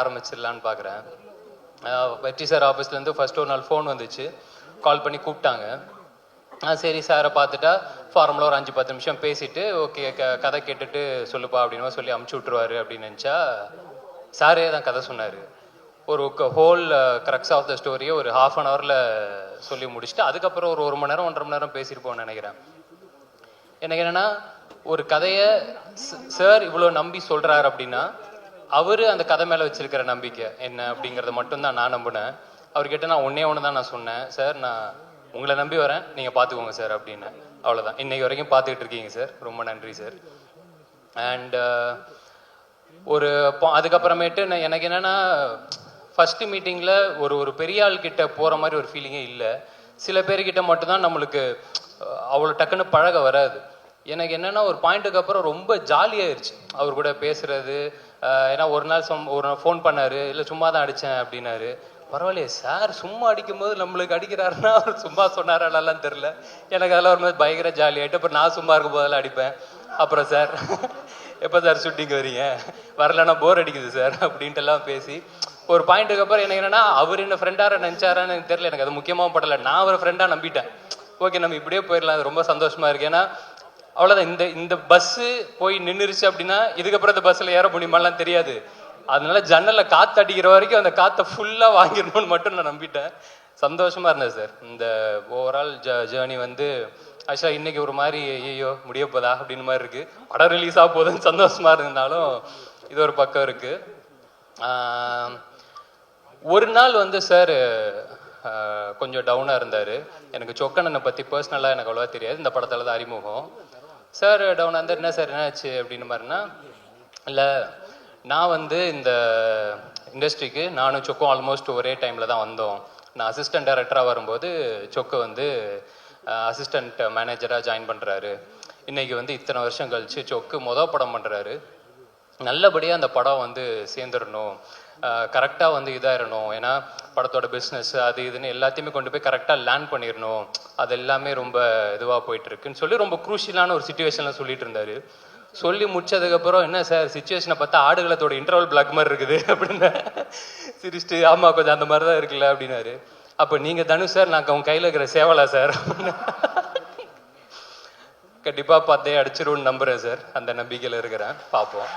ஆரம்பிச்சிடலான்னு பார்க்குறேன். வெற்றி சார் ஆஃபீஸ்லேருந்து ஃபர்ஸ்ட் ஒரு நாள் ஃபோன் வந்துச்சு. கால் பண்ணி கூப்பிட்டாங்க. ஆ சரி சாரை பார்த்துட்டா ஃபார்மலாக ஒரு அஞ்சு பத்து நிமிஷம் பேசிட்டு ஓகே க கதை கேட்டுட்டு சொல்லுப்பா அப்படின்னு சொல்லி அமுச்சு விட்ருவாரு அப்படின்னு நினச்சா சாரே தான் கதை சொன்னார். ஒரு ஹோல் க்ரக்ஸ் ஆஃப் த ஸ்டோரியை ஒரு ஹாஃப் அன் ஹவரில் சொல்லி முடிச்சுட்டு அதுக்கப்புறம் ஒரு ஒரு மணி நேரம் ஒன்றரை மணி நேரம் பேசியிருப்போம்னு நினைக்கிறேன். எனக்கு என்னன்னா ஒரு கதையை சார் இவ்வளோ நம்பி சொல்கிறார் அப்படின்னா அவர் அந்த கதை மேலே வச்சிருக்கிற நம்பிக்கை என்ன அப்படிங்கிறத மட்டும்தான் நான் நம்பினேன். அவர்கிட்ட நான் ஒன்னே ஒன்று தான் நான் சொன்னேன். சார் நான் உங்களை நம்பி வரேன். நீங்கள் பார்த்துக்கோங்க சார் அப்படின்னு. அவ்வளோதான் இன்னைக்கு வரைக்கும் பார்த்துக்கிட்டு இருக்கீங்க சார். ரொம்ப நன்றி சார். அண்ட் ஒரு அதுக்கப்புறமேட்டு நான் எனக்கு என்னென்னா ஃபஸ்ட்டு மீட்டிங்கில் ஒரு ஒரு பெரிய ஆள்கிட்ட போகிற மாதிரி ஒரு ஃபீலிங்கே இல்லை. சில பேர்கிட்ட மட்டும்தான் நம்மளுக்கு அவ்வளோ டக்குன்னு பழக வராது. எனக்கு என்னென்னா ஒரு பாயிண்ட்டுக்கு அப்புறம் ரொம்ப ஜாலியாயிருச்சு அவர் கூட பேசுறது ஏன்னா ஒரு நாள் சும் ஒரு நாள் ஃபோன் பண்ணார் இல்லை சும்மா தான் அடித்தேன் அப்படின்னாரு. பரவாயில்லையே சார் சும்மா அடிக்கும்போது நம்மளுக்கு அடிக்கிறாருன்னா அவர் சும்மா சொன்னாராலாம் தெரில எனக்கு அதெல்லாம் ஒரு மாதிரி பயங்கர ஜாலியாயிட்டு அப்புறம் நான் சும்மா இருக்கும் போதெல்லாம் அடிப்பேன். அப்புறம் சார் எப்போ சார் ஷூட்டிங் வரீங்க வரலன்னா போர் அடிக்குது சார் அப்படின்ட்டு எல்லாம் பேசி ஒரு பாயிண்ட்டுக்கு அப்புறம் எனக்கு என்னன்னா அவர் என்ன ஃப்ரெண்டாக நினச்சாரான்னு எனக்கு தெரியல. எனக்கு அது முக்கியமாக படல. நான் அவரை ஃப்ரெண்டாக நம்பிட்டேன். ஓகே நம்ம இப்படியே போயிடலாம். அது ரொம்ப சந்தோஷமா இருக்கு. ஏன்னா அவ்வளோதான் இந்த இந்த பஸ்ஸு போய் நின்றுருச்சு அப்படின்னா இதுக்கப்புறம் இந்த பஸ்ஸில் ஏற முடியுமாலாம் தெரியாது. அதனால ஜன்னலில் காற்று அடிக்கிற வரைக்கும் அந்த காற்றை ஃபுல்லாக வாங்கிடணும்னு மட்டும் நான் நம்பிட்டேன். சந்தோஷமாக இருந்தேன் சார் இந்த ஓவரால் ஜ ஜேர்னி வந்து ஆக்சுவலாக இன்னைக்கு ஒரு மாதிரி ஐயோ முடிய போதா அப்படின்னு மாதிரி இருக்கு. படம் ரிலீஸ் ஆக போகுதுன்னு சந்தோஷமா இருந்தாலும் இது ஒரு பக்கம் இருக்கு. ஒரு நாள் வந்து சார் கொஞ்சம் டவுனாக இருந்தார். எனக்கு சொக்கண்ணனை பற்றி பர்சனலாக எனக்கு அவ்வளோவா தெரியாது. இந்த படத்தில் தான் அறிமுகம். சார் டவுன் அந்த என்ன சார் என்னாச்சு அப்படின்னு மாதிரினா இல்லை நான் வந்து இந்த இண்டஸ்ட்ரிக்கு நானும் சொக்கும் ஆல்மோஸ்ட் ஒரே டைமில் தான் வந்தோம். நான் அசிஸ்டன்ட் டைரக்டராக வரும்போது சொக்கு வந்து அசிஸ்டன்ட் மேனேஜராக ஜாயின் பண்ணுறாரு இன்னைக்கு வந்து இத்தனை வருஷம் கழிச்சு சொக்கு மொதல் படம் பண்ணுறாரு நல்லபடியாக அந்த படம் வந்து சேர்ந்துடணும். கரெக்டாக வந்து இதாயிடணும் ஏன்னா படத்தோட பிஸ்னஸ் அது இதுன்னு எல்லாத்தையுமே கொண்டு போய் கரெக்டாக லேண்ட் பண்ணிடணும் அது எல்லாமே ரொம்ப இதுவாக போயிட்டுருக்குன்னு சொல்லி ரொம்ப குரூஷியலான ஒரு சுச்சுவேஷனில் சொல்லிட்டு இருந்தார் சொல்லி முடிச்சதுக்கப்புறம் என்ன சார் சுச்சுவேஷனை பார்த்தா ஆடுகளத்தோட இன்டர்வல் பிளாக் மாதிரி இருக்குது அப்படின்னு சிரிச்சிட்டு ஆமா கொஞ்சம் அந்த மாதிரி தான் இருக்குல்ல அப்படின்னாரு. அப்போ நீங்கள் தனு சார் நான் உங்கள் கையில் இருக்கிற சேவலா சார். கண்டிப்பாக பார்த்தே அடிச்சிருவோன்னு நம்புகிறேன் சார். அந்த நம்பிக்கையில் இருக்கிறேன். பார்ப்போம்.